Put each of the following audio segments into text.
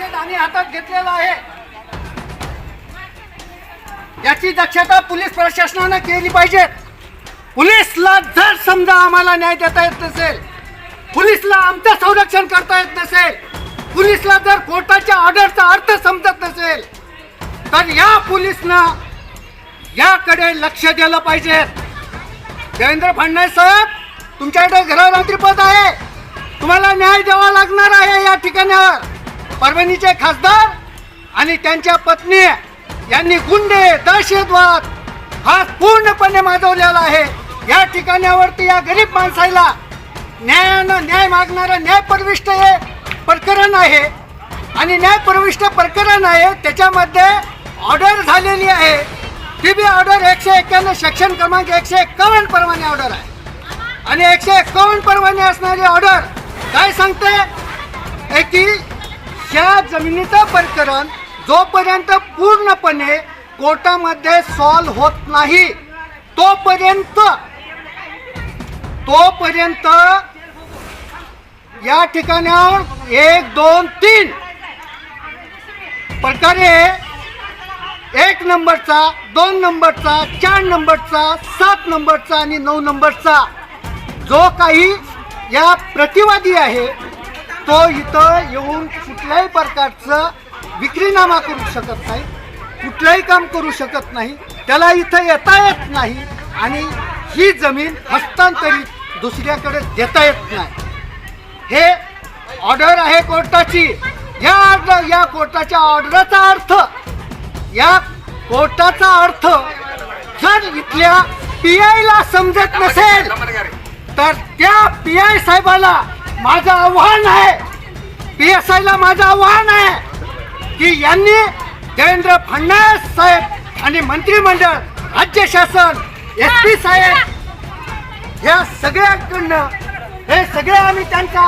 आरक्षण आम्ही हातात घेतलेला आहे. याची दक्षता पोलीस प्रशासनानं केली पाहिजे. पोलीसला जर समजा आम्हाला न्याय देता येत नसेल पोलीसला आमचं संरक्षण करता येत नसेल पोलीसला जर कोर्टाच्या ऑर्डरचा अर्थ समजत नसेल तर या पोलीसनं याकडे लक्ष दिलं पाहिजे. देवेंद्र फडणवीस साहेब तुमच्याकडे घरारात्री पद आहे. तुम्हाला न्याय द्यावा लागणार आहे या ठिकाणावर. परभणीचे खासदार आणि त्यांच्या पत्नी यांनी गुंडे दहशतवाद हा पूर्णपणे माजवलेला आहे. या ठिकाणावरती या गरीब माणसाला न्यायानं न्याय मागणारं न्यायप्रविष्ट हे प्रकरण आहे. आणि न्यायप्रविष्ट प्रकरण आहे त्याच्यामध्ये ऑर्डर झालेली आहे. ती बी ऑर्डर एकशे एक्क्याण्णव सेक्शन क्रमांक एकशे एक्कावन्न परवाने ऑर्डर आहे. आणि एकशे एक्कावन्न परवाने असणारी ऑर्डर काय सांगते? की ह्या जमिनीचं प्रकरण जोपर्यंत पूर्णपणे कोर्टामध्ये सॉल्व होत नाही तोपर्यंत तोपर्यंत या ठिकाणावर एक दोन तीन. प्रकारे एक नंबरचा दोन नंबरचा चार नंबरचा सात नंबरचा आणि नऊ नंबरचा. जो काही या प्रतिवादी आहे तो इथं येऊन कुठल्याही प्रकारचं विक्रीनामा करू शकत नाही कुठलंही काम करू शकत नाही त्याला इथं येता येत नाही आणि ही जमीन हस्तांतरित दुसऱ्याकडे देता येत नाही. हे ऑर्डर आहे कोर्टाची. या ऑर्डर या कोर्टाच्या ऑर्डरचा अर्थ या कोर्टाचा अर्थ जर इथल्या पी आयला समजत नसेल तर त्या पी आय साहेबाला माझं आव्हान आहे पी एस आयला माझं आव्हान आहे की यांनी देवेंद्र फडणवीस साहेब आणि मंत्रिमंडळ राज्य शासन एस पी साहेब या सगळ्याकडनं हे सगळे आम्ही त्यांचा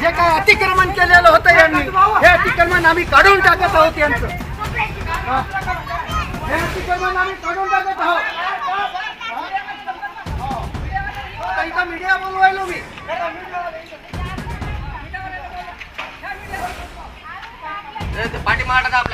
जे काय अतिक्रमण केलेलं होतं यांनी हे अतिक्रमण आम्ही काढून टाकत आहोत यांचं. हे अतिक्रमण आम्ही काढून टाकत आहोत. पाठी मारतात आपल्या